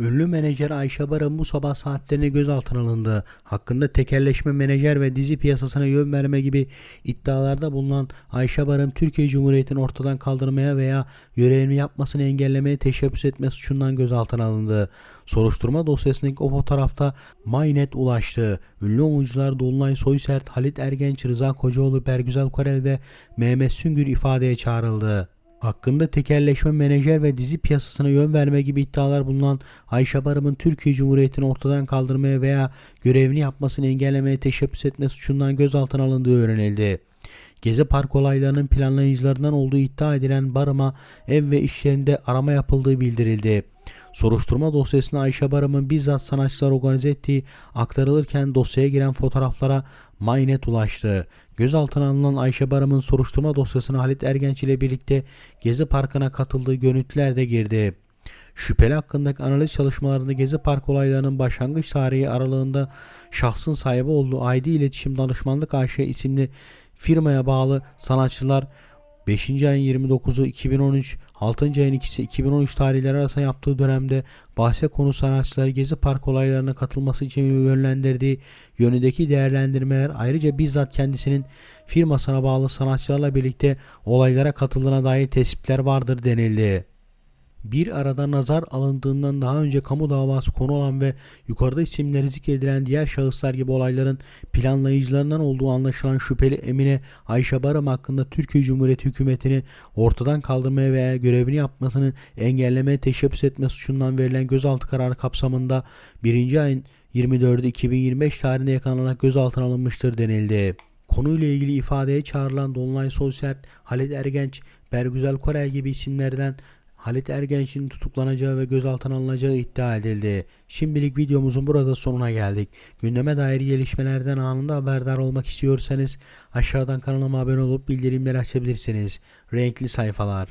Ünlü menajer Ayşe Barın bu sabah saatlerine gözaltına alındı. Hakkında tekelleşme menajer ve dizi piyasasına yön verme gibi iddialarda bulunan Ayşe Barın Türkiye Cumhuriyeti'ni ortadan kaldırmaya veya görevini yapmasını engellemeye teşebbüs etme suçundan gözaltına alındı. Soruşturma dosyasındaki o fotoğrafta Maynet ulaştı. Ünlü oyuncular Dolunay Soysert, Halit Ergenç, Rıza Kocaoğlu, Bergüzel Korel ve Mehmet Süngür ifadeye çağrıldı. Hakkında tekelleşme menajer ve dizi piyasasına yön verme gibi iddialar bulunan Ayşe Barım'ın Türkiye Cumhuriyeti'ni ortadan kaldırmaya veya görevini yapmasını engellemeye teşebbüs etme suçundan gözaltına alındığı öğrenildi. Gezi Park olaylarının planlayıcılarından olduğu iddia edilen Barım'a ev ve iş yerinde arama yapıldığı bildirildi. Soruşturma dosyasına Ayşe Barım'ın bizzat sanatçılar organize ettiği aktarılırken dosyaya giren fotoğraflara Maynet ulaştı. Gözaltına alınan Ayşe Barım'ın soruşturma dosyasına Halit Ergenç ile birlikte Gezi Parkı'na katıldığı görüntüler de girdi. Şüpheli hakkındaki analiz çalışmalarında Gezi Park olaylarının başlangıç tarihi aralığında şahsın sahibi olduğu ID İletişim Danışmanlık AŞ isimli firmaya bağlı sanatçılar 5. ayın 29'u 2013, 6. ayın 2'si 2013 tarihleri arasında yaptığı dönemde bahse konu sanatçıları Gezi Park olaylarına katılması için yönlendirdiği yönündeki değerlendirmeler ayrıca bizzat kendisinin firmasına bağlı sanatçılarla birlikte olaylara katıldığına dair tespitler vardır denildi. Bir arada nazar alındığından daha önce kamu davası konu olan ve yukarıda isimleri zikredilen diğer şahıslar gibi olayların planlayıcılarından olduğu anlaşılan şüpheli Emine Ayşe Barım hakkında Türkiye Cumhuriyeti hükümetini ortadan kaldırmaya veya görevini yapmasını engellemeye teşebbüs etme suçundan verilen gözaltı kararı kapsamında 1. ayın 24'ü 2025 tarihinde yakalanarak gözaltına alınmıştır denildi. Konuyla ilgili ifadeye çağrılan Dolunay Sosyal, Halit Ergenç, Bergüzel Korel gibi isimlerden Halit Ergenç'in tutuklanacağı ve gözaltına alınacağı iddia edildi. Şimdilik videomuzun burada sonuna geldik. Gündeme dair gelişmelerden anında haberdar olmak istiyorsanız aşağıdan kanalıma abone olup bildirimleri açabilirsiniz. Renkli sayfalar.